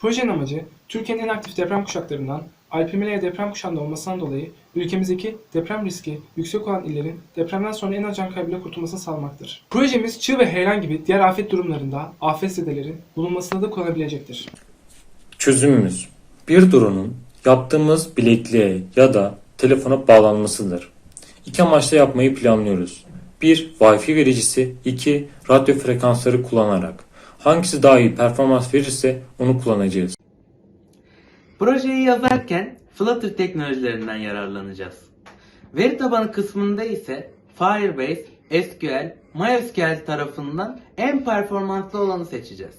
Projenin amacı Türkiye'nin en aktif deprem kuşaklarından Alpimilya deprem kuşağında olmasından dolayı ülkemizdeki deprem riski yüksek olan illerin depremden sonra en az can kaybıyla kurtulmasını sağlamaktır. Projemiz çığ ve heyelan gibi diğer afet durumlarında afetzedelerin bulunmasına da kullanabilecektir. Çözümümüz bir drone'un yaptığımız bilekliğe ya da telefona bağlanmasıdır. İki amaçla yapmayı planlıyoruz. 1. Wi-Fi vericisi 2. Radyo frekansları kullanarak. Hangisi daha iyi performans verirse onu kullanacağız. Projeyi yazarken Flutter teknolojilerinden yararlanacağız. Veri tabanı kısmında ise Firebase, SQL, MySQL tarafından en performanslı olanı seçeceğiz.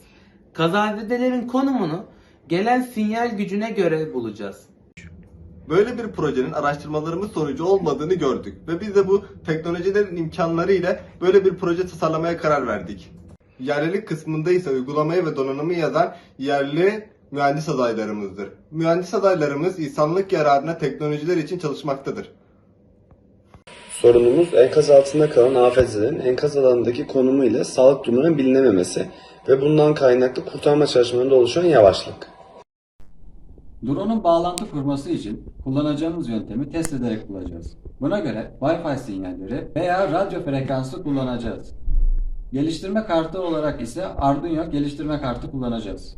Kazazedelerin konumunu gelen sinyal gücüne göre bulacağız. Böyle bir projenin araştırmalarımız sonucu olmadığını gördük ve biz de bu teknolojilerin imkanları ile böyle bir proje tasarlamaya karar verdik. Yerlilik kısmında ise uygulamayı ve donanımı yazan yerli mühendis adaylarımızdır. Mühendis adaylarımız insanlık yararına teknolojiler için çalışmaktadır. Sorunumuz enkaz altında kalan afetzelerin enkaz alanındaki konumu ile sağlık durumunun bilinememesi ve bundan kaynaklı kurtarma çalışmalarında oluşan yavaşlık. Drone'un bağlantı kurması için kullanacağımız yöntemi test ederek bulacağız. Buna göre Wi-Fi sinyalleri veya radyo frekansı kullanacağız. Geliştirme kartı olarak ise Arduino geliştirme kartı kullanacağız.